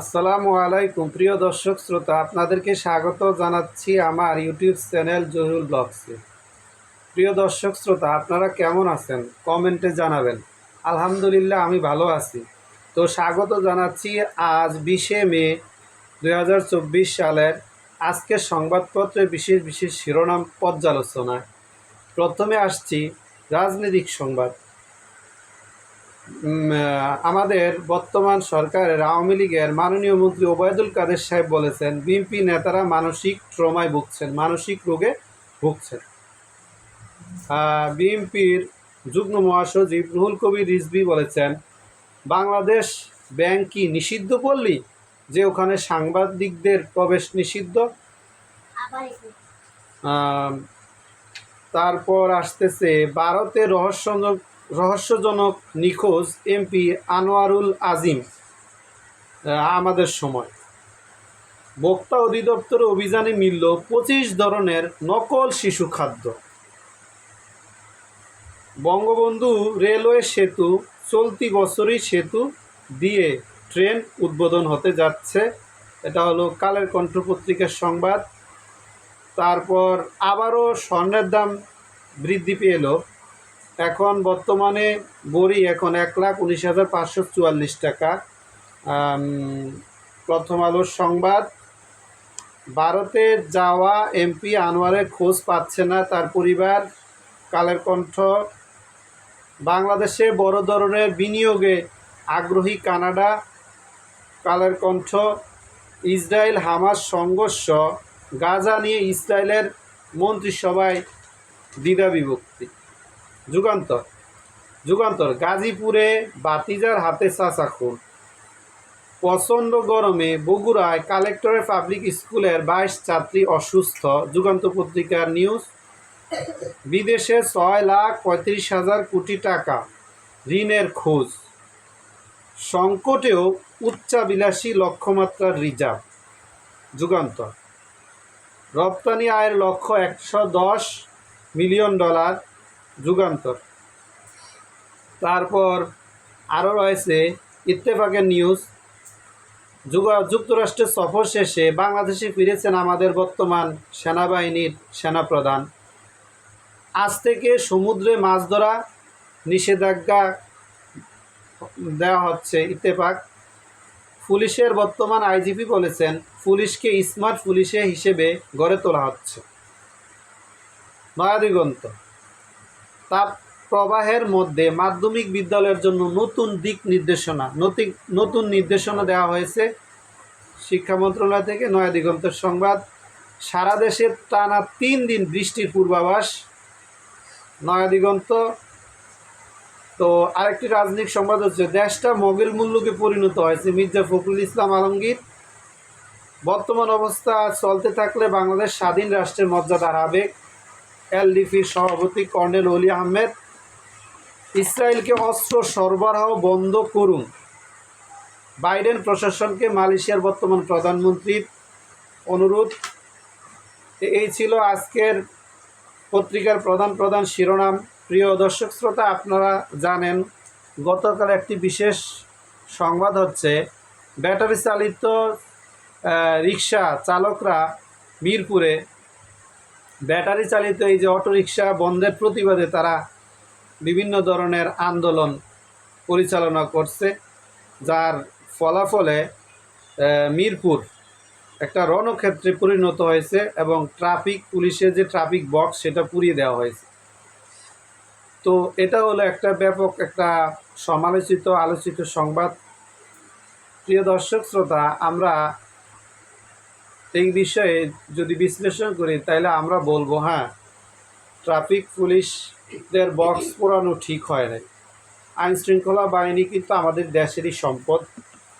আসসালামু আলাইকুম। প্রিয় দর্শক, শ্রোতা, আপনাদেরকে স্বাগত জানাচ্ছি আমার ইউটিউব চ্যানেল জহুরুল ব্লগসে। প্রিয় দর্শক, শ্রোতা, আপনারা কেমন আছেন? কমেন্টে জানাবেন। আলহামদুলিল্লাহ, আমি ভালো আছি। তো স্বাগত জানাচ্ছি আজ বিশে মে দু হাজার চব্বিশ সালের আজকের সংবাদপত্রে বিশেষ বিশেষ শিরোনাম পর্যালোচনায়। প্রথমে আসছি রাজনৈতিক সংবাদ। আমাদের বর্তমান সরকারের আওয়ামী লীগের মাননীয় মন্ত্রী ওবায়দুল কাদের সাহেব বলেছেন, বিএনপি নেতারা মানসিক ট্রমায় ভুগছেন, মানসিক রোগে ভুগছেন। বিএনপির যুগ্ম মহাসচিব রুহুল কবির রিজভি বলেছেন, বাংলাদেশ ব্যাংক কি নিষিদ্ধ পল্লী, যে ওখানে সাংবাদিকদের প্রবেশ নিষিদ্ধ? তারপর আসতেছে ভারতের রহস্যজনক রহস্যজনক নিখোঁজ এমপি আনোয়ারুল আজিম আমাদের সময়। বক্তা অধিদপ্তর অভিযানে মিলল পঁচিশ ধরনের নকল শিশু খাদ্য। বঙ্গবন্ধু রেলওয়ে সেতু চলতি বছরই সেতু দিয়ে ট্রেন উদ্বোধন হতে যাচ্ছে। এটা হলো কালের কণ্ঠ পত্রিকার সংবাদ। তারপর আবারও স্বর্ণের দাম বৃদ্ধি পেল এখন বর্তমানে বড়ি এখন এক লাখ উনিশ হাজার পাঁচশো চুয়াল্লিশ টাকা। প্রথম আলোর সংবাদ, ভারতে যাওয়া এমপি আনোয়ারের খোঁজ পাচ্ছে না তার পরিবার। কালের কণ্ঠ, বাংলাদেশে বড় ধরনের বিনিয়োগে আগ্রহী Canada. Kaler Kantho, Israel Hamas সংঘর্ষ, গাজা নিয়ে ইসরায়েলের মন্ত্রিসভায় দ্বিধা বিভক্তি। যুগান্তর। যুগান্তর, গাজীপুরে বাতিজার হাতে চাচা খুন প্রচণ্ড গরমে বগুড়ায় কালেক্টরের পাবলিক স্কুলের বাইশ ছাত্রী অসুস্থ। যুগান্ত পত্রিকার নিউজ, বিদেশে ছয় লাখ পঁয়ত্রিশ হাজার কোটি টাকা ঋণের খোঁজ। সংকটেও উচ্চাবিলাসী লক্ষ্যমাত্রার রিজার্ভ। যুগান্তর, রপ্তানি আয়ের লক্ষ্য একশো দশ মিলিয়ন ডলার। যুগান্তর। তারপর আরও রয়েছে ইত্তেফাকের নিউজ। যুগা, যুক্তরাষ্ট্রের সফর শেষে বাংলাদেশে ফিরেছেন আমাদের বর্তমান সেনাবাহিনীর সেনাপ্রধান। আজ থেকে সমুদ্রে মাছ ধরা নিষেধাজ্ঞা দেওয়া হচ্ছে ইত্তেফাক। পুলিশের বর্তমান আইজিপি বলেছেন, পুলিশকে স্মার্ট পুলিশে হিসেবে গড়ে তোলা হচ্ছে। নয়াদিগন্ত। তাপ প্রবাহের মধ্যে মাধ্যমিক বিদ্যালয়ের জন্য নতুন দিক নির্দেশনা, নতুন নির্দেশনা দেওয়া হয়েছে শিক্ষা মন্ত্রণালয় থেকে নয়াদিগন্তের সংবাদ। সারা দেশে টানা তিন দিন বৃষ্টির পূর্বাভাস, নয়া দিগন্ত। তো আরেকটি রাজনৈতিক সংবাদ হচ্ছে, দেশটা মগের মূল্যকে পরিণত হয়েছে মির্জা ফখরুল ইসলাম আলমগীর। বর্তমান অবস্থা চলতে থাকলে বাংলাদেশ স্বাধীন রাষ্ট্রের মর্যাদা হারাবে। এলডিপির সভাপতি কর্নেল অলি আহমেদ, ইসরায়েলকে অস্ত্র সরবরাহ বন্ধ করুন। বাইডেন প্রশাসনকে মালয়েশিয়ার বর্তমান প্রধানমন্ত্রীর অনুরোধ। এই ছিল আজকের পত্রিকার প্রধান প্রধান শিরোনাম। প্রিয় দর্শক শ্রোতা, আপনারা জানেন, গতকাল একটি বিশেষ সংবাদ হচ্ছে, ব্যাটারি চালিত রিক্সা চালকরা মিরপুরে ব্যাটারি চালিত এই যে অটোরিকশা বন্ধের প্রতিবাদে তারা বিভিন্ন ধরনের আন্দোলন পরিচালনা করছে, যার ফলাফলে মিরপুর একটা রণক্ষেত্রে পরিণত হয়েছে এবং ট্রাফিক, পুলিশের যে ট্রাফিক বক্স সেটা পুড়িয়ে দেওয়া হয়েছে। তো এটা হলো একটা ব্যাপক একটা সমালোচিত, আলোচিত সংবাদ। প্রিয় দর্শক, শ্রোতা, আমরা এই বিষয়ে যদি বিশ্লেষণ করি তাহলে আমরা বলব হ্যাঁ ট্রাফিক পুলিশদের বক্স পোড়ানো ঠিক হয় নাই। আইন শৃঙ্খলা বাহিনী কিন্তু আমাদের দেশেরই সম্পদ।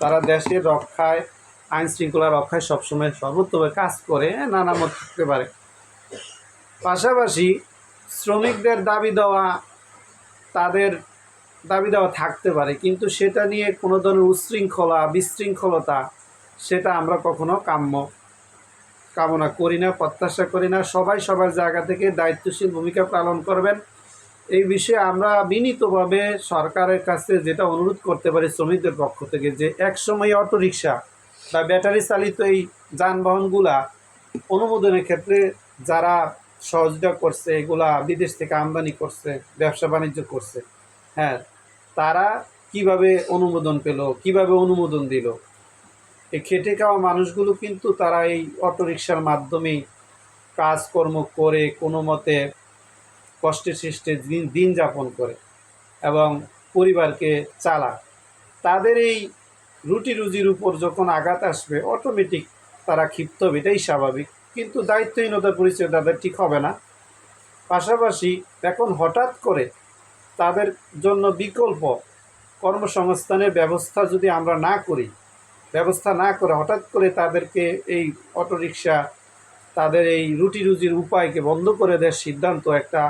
তারা দেশের রক্ষায় আইন শৃঙ্খলা রক্ষায় সবসময় সর্বোত্তমে কাজ করে হ্যাঁ, নানা মত থাকতে পারে। পাশাপাশি শ্রমিকদের দাবি দেওয়া তাদের দাবি দেওয়া থাকতে পারে কিন্তু সেটা নিয়ে কোনো ধরনের উচ্ছৃঙ্খলা বিশৃঙ্খলতা সেটা আমরা কখনো কাম্য কামনা করি না, প্রত্যাশা করি না। সবাই সবার জায়গা থেকে দায়িত্বশীল ভূমিকা পালন করবেন। এই বিষয়ে আমরা বিনীতভাবে সরকারের কাছে যেটা অনুরোধ করতে পারি শ্রমিকদের পক্ষ থেকে যে এক সময় অটোরিকশা বা ব্যাটারি চালিত এই যানবাহনগুলা অনুমোদনের ক্ষেত্রে যারা সহযোগিতা করছে, এগুলা বিদেশ থেকে আমদানি করছে, ব্যবসা বাণিজ্য করছে হ্যাঁ তারা কীভাবে অনুমোদন পেল, কীভাবে অনুমোদন দিল? এই খেটে খাওয়া মানুষগুলো কিন্তু তারা এই অটোরিকশার মাধ্যমেই কাজকর্ম করে কোনো মতে কষ্টে সৃষ্টে দিন দিন যাপন করে এবং পরিবারকে চালায়। তাদের এই রুটি রুজির উপর যখন আঘাত আসবে অটোমেটিক তারা ক্ষিপ্ত হবে, এটাই স্বাভাবিক। কিন্তু দায়িত্বহীনতার পরিচয় তাদের ঠিক হবে না। পাশাপাশি এখন হঠাৎ করে তাদের জন্য বিকল্প কর্মসংস্থানের ব্যবস্থা যদি আমরা না করি ব্যবস্থা না করে হঠাৎ করে তাদেরকে এই অটোরিকশা, তাদের এই রুটি রুজির উপায়কে বন্ধ করে দেওয়ার সিদ্ধান্ত একটা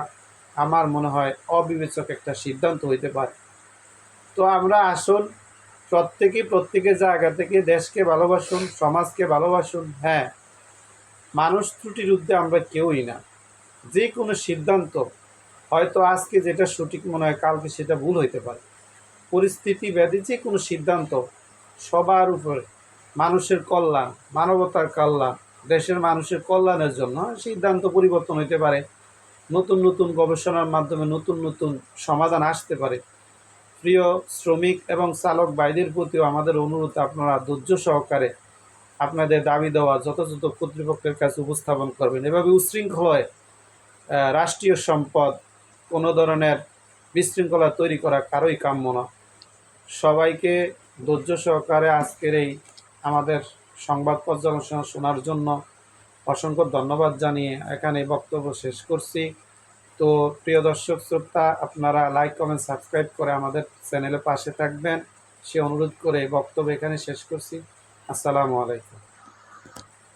আমার মনে হয় অবিবেচক একটা সিদ্ধান্ত হইতে পারে। তো আমরা আসুন প্রত্যেকেই প্রত্যেকের জায়গা থেকে দেশকে ভালোবাসুন, সমাজকে ভালোবাসুন হ্যাঁ মানুষ ত্রুটির ঊর্ধ্বে আমরা কেউই না। যে কোনো সিদ্ধান্ত হয়তো আজকে যেটা সঠিক মনে হয়, কালকে সেটা ভুল হইতে পারে। পরিস্থিতি ব্যাধি যে কোনো সিদ্ধান্ত সবার উপরে। মানুষের কল্যাণ মানবতার কল্যাণ দেশের মানুষের কল্যাণের জন্য সিদ্ধান্ত পরিবর্তন হইতে পারে। নতুন নতুন গবেষণার মাধ্যমে নতুন নতুন সমাধান আসতে পারে। প্রিয় শ্রমিক এবং চালক বাইদের প্রতিও আমাদের অনুরোধ আপনারা ধৈর্য সহকারে আপনাদের দাবি দেওয়া যথাযথ কর্তৃপক্ষের কাছে উপস্থাপন করবেন। এভাবে উশৃঙ্খলায় আহ, রাষ্ট্রীয় সম্পদ কোনো ধরনের বিশৃঙ্খলা তৈরি করা কারোই কাম্য না। সবাইকে ধৈর্য সহকারে আজকের এই আমাদের সংবাদ পর্যালোচনা শোনার জন্য অসংখ্য ধন্যবাদ জানিয়ে এখানে বক্তব্য শেষ করছি। তো প্রিয় দর্শক শ্রোতা, আপনারা লাইক কমেন্ট সাবস্ক্রাইব করে আমাদের চ্যানেলে পাশে থাকবেন। সে অনুরোধ করে বক্তব্য এখানে শেষ করছি। আসসালামু আলাইকুম।